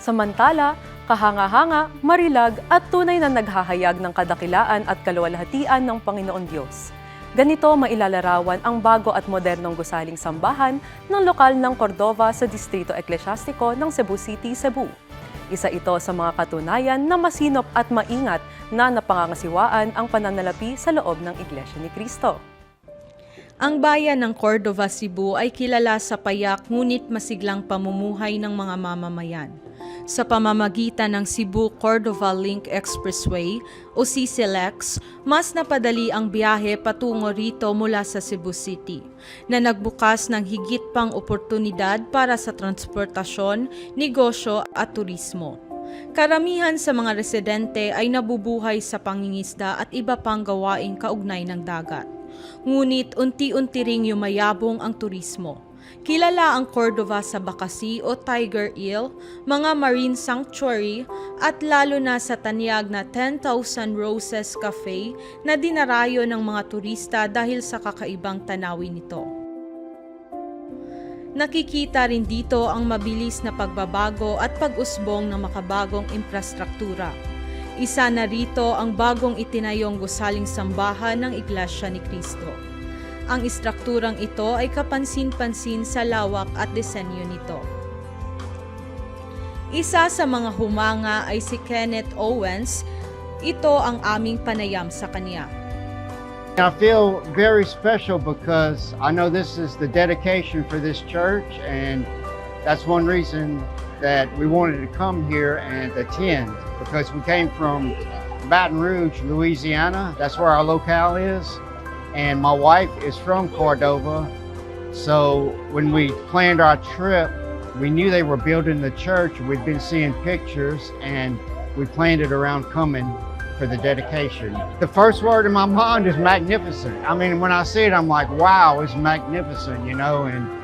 Samantala, kahanga-hanga, marilag at tunay na naghahayag ng kadakilaan at kaluwalhatian ng Panginoon Diyos. Ganito mailalarawan ang bago at modernong gusaling sambahan ng lokal ng Cordova sa Distrito Eklesyastiko ng Cebu City, Cebu. Isa ito sa mga katunayan na masinop at maingat na napangangasiwaan ang pananalapi sa loob ng Iglesia ni Cristo. Ang bayan ng Cordova, Cebu ay kilala sa payak ngunit masiglang pamumuhay ng mga mamamayan. Sa pamamagitan ng Cebu-Cordova Link Expressway o CCLEX, mas napadali ang biyahe patungo rito mula sa Cebu City, na nagbukas ng higit pang oportunidad para sa transportasyon, negosyo at turismo. Karamihan sa mga residente ay nabubuhay sa pangingisda at iba pang gawaing kaugnay ng dagat. Ngunit unti-unti ring yumayabong ang turismo. Kilala ang Cordova sa Bakasi o Tiger Eel, mga marine sanctuary at lalo na sa tanyag na 10,000 Roses Cafe na dinarayo ng mga turista dahil sa kakaibang tanawin nito. Nakikita rin dito ang mabilis na pagbabago at pag-usbong ng makabagong infrastruktura. Isa na rito ang bagong itinayong gusaling sambahan ng Iglesia ni Cristo. Ang istrukturang ito ay kapansin-pansin sa lawak at disenyo nito. Isa sa mga humanga ay si Kenneth Owens. Ito ang aming panayam sa kanya. I feel very special because I know this is the dedication for this church, and that's one reason that we wanted to come here and attend because we came from Baton Rouge, Louisiana. That's where our locale is, and my wife is from Cordova. So when we planned our trip, we knew they were building the church. We'd been seeing pictures, and we planned it around coming for the dedication. The first word in my mind is magnificent. I mean, when I see it, I'm like, wow, it's magnificent, you know, and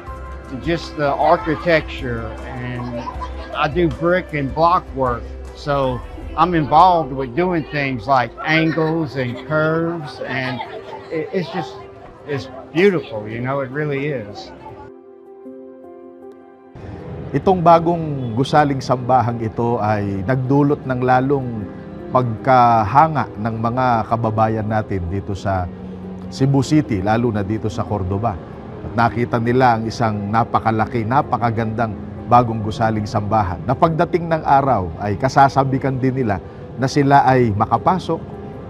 just the architecture. And I do brick and block work. So I'm involved with doing things like angles and curves. And it, it's just, it's beautiful, you know, it really is. Itong bagong gusaling sambahang ito ay nagdulot ng lalong pagkahanga ng mga kababayan natin dito sa Cebu City, lalo na dito sa Cordoba. Nakita nila ang isang napakalaki, napakagandang bagong gusaling sambahan. Na pagdating ng araw ay kasasabikan din nila na sila ay makapasok,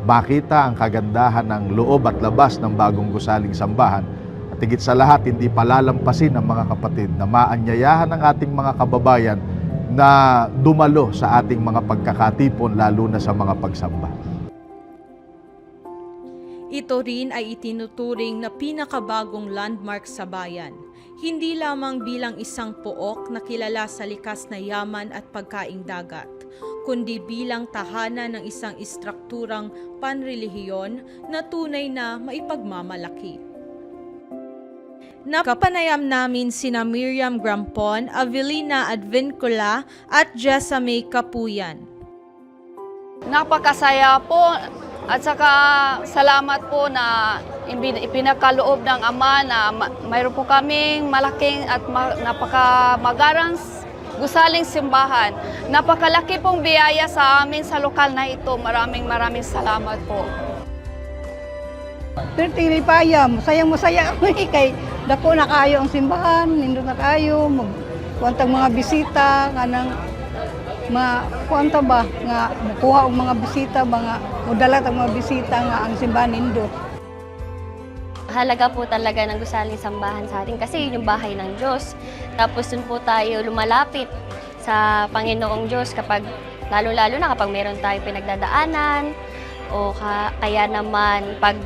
makita ang kagandahan ng loob at labas ng bagong gusaling sambahan at higit sa lahat, hindi palalampasin ng mga kapatid na maanyayahan ng ating mga kababayan na dumalo sa ating mga pagkakatipon lalo na sa mga pagsamba. Ito rin ay itinuturing na pinakabagong landmark sa bayan. Hindi lamang bilang isang pook na kilala sa likas na yaman at pagkaing dagat, kundi bilang tahanan ng isang istrukturang panrelihiyon na tunay na maipagmamalaki. Nakapanayam namin sina Miriam Grampon, Avelina Advincula at Jessa May Kapuyan. Napakasaya po at saka salamat po na ipinakaloob ng Ama na ma- mayroon po kaming malaking at ma- napakamagarang gusaling simbahan. Napakalaki pong biyaya sa amin sa lokal na ito. Maraming maraming salamat po. Pero tiri paya, masayang masaya kami kay dako na kayo ang simbahan, nindo na kayo, mag mga bisita, kanang ma kuwanta ba nga mukuha og mga bisita ba nga mudala tag mga bisita nga ang simbahan nindot. halaga po talaga ng gusaling sambahan sa atin kasi yun yung bahay ng Diyos. Tapos dun po tayo lumalapit sa Panginoong Diyos kapag lalo-lalo na kapag meron tayo pinagdadaanan o ka, kaya naman pag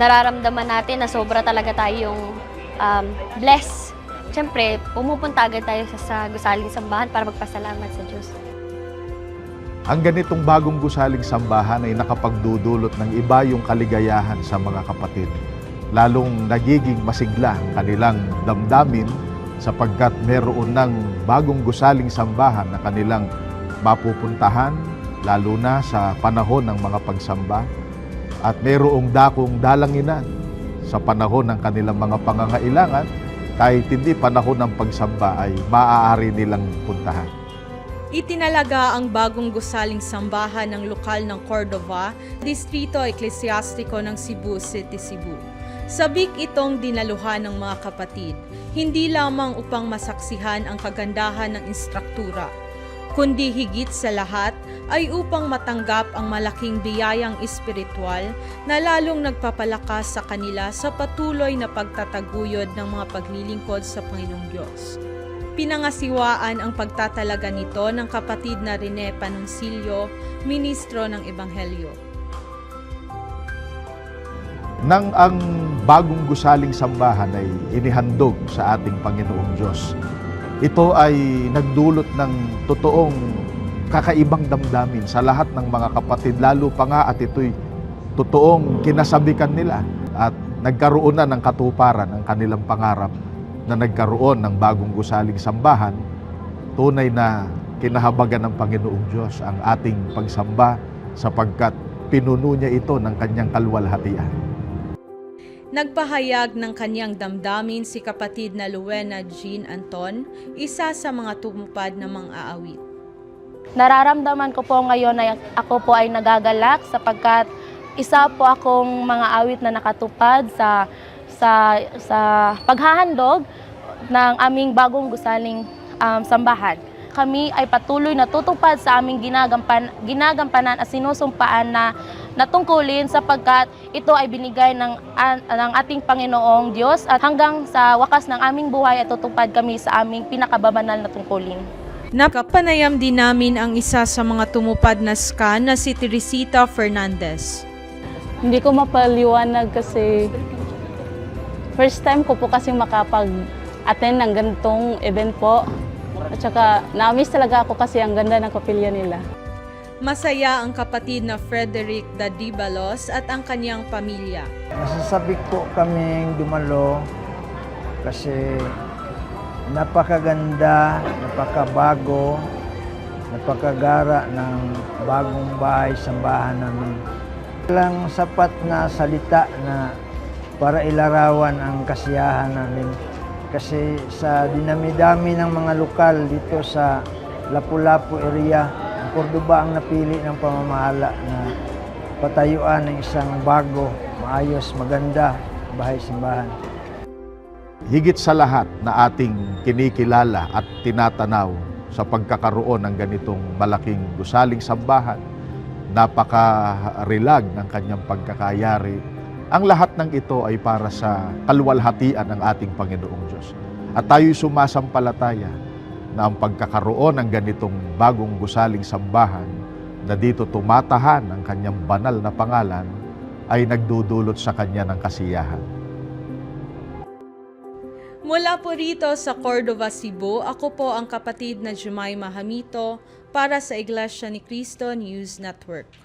nararamdaman natin na sobra talaga tayong um, blessed. Siyempre, pumupunta agad tayo sa, sa gusaling sambahan para magpasalamat sa Diyos. Ang ganitong bagong gusaling sambahan ay nakapagdudulot ng iba yung kaligayahan sa mga kapatid. Lalong nagiging masigla ang kanilang damdamin sapagkat meron ng bagong gusaling sambahan na kanilang mapupuntahan, lalo na sa panahon ng mga pagsamba. At mayroong dakong dalanginan sa panahon ng kanilang mga pangangailangan kahit hindi panahon ng pagsamba ay maaari nilang puntahan. Itinalaga ang bagong gusaling sambahan ng lokal ng Cordova, Distrito Eklesiastiko ng Cebu City, Cebu. Sabik itong dinaluhan ng mga kapatid, hindi lamang upang masaksihan ang kagandahan ng instruktura, kundi higit sa lahat ay upang matanggap ang malaking biyayang espiritual na lalong nagpapalakas sa kanila sa patuloy na pagtataguyod ng mga paglilingkod sa Panginoong Diyos. Pinangasiwaan ang pagtatalaga nito ng kapatid na Rene Panuncilio, ministro ng Ebanghelyo. Nang ang bagong gusaling sambahan ay inihandog sa ating Panginoong Diyos, ito ay nagdulot ng totoong kakaibang damdamin sa lahat ng mga kapatid, lalo pa nga at ito'y totoong kinasabikan nila at nagkaroon na ng katuparan ang kanilang pangarap na nagkaroon ng bagong gusaling sambahan, tunay na kinahabagan ng Panginoong Diyos ang ating pagsamba sapagkat pinuno niya ito ng kanyang kalwalhatian. Nagpahayag ng kanyang damdamin si kapatid na Luena Jean Anton, isa sa mga tumupad na mga aawit. Nararamdaman ko po ngayon na ako po ay nagagalak sapagkat isa po akong mga awit na nakatupad sa sa sa paghahandog ng aming bagong gusaling um, sambahan. Kami ay patuloy na tutupad sa aming ginagampan, ginagampanan at sinusumpaan na natungkulin sapagkat ito ay binigay ng, an- ng ating Panginoong Diyos at hanggang sa wakas ng aming buhay ay tutupad kami sa aming pinakababanal na tungkulin. Nakapanayam din namin ang isa sa mga tumupad na ska na si Teresita Fernandez. Hindi ko mapaliwanag kasi first time ko po kasi makapag-attend ng ganitong event po. At saka na-miss talaga ako kasi ang ganda ng kapilya nila. Masaya ang kapatid na Frederick Dadibalos at ang kanyang pamilya. Masasabi po kaming dumalo kasi napakaganda, napakabago, napakagara ng bagong bahay, sambahan namin. Walang sapat na salita na para ilarawan ang kasiyahan namin. Kasi sa dinami-dami ng mga lokal dito sa Lapu-Lapu area, Cordoba ang napili ng pamamahala na patayuan ng isang bago, maayos, maganda bahay-simbahan. Higit sa lahat na ating kinikilala at tinatanaw sa pagkakaroon ng ganitong malaking gusaling sambahan, napaka-rilag ng kanyang pagkakayari. Ang lahat ng ito ay para sa kalwalhatian ng ating Panginoong Diyos. At tayo'y sumasampalataya na ang pagkakaroon ng ganitong bagong gusaling sambahan na dito tumatahan ang kanyang banal na pangalan ay nagdudulot sa kanya ng kasiyahan. Mula po rito sa Cordova, Cebu, ako po ang kapatid na Jumaima Hamito para sa Iglesia ni Cristo News Network.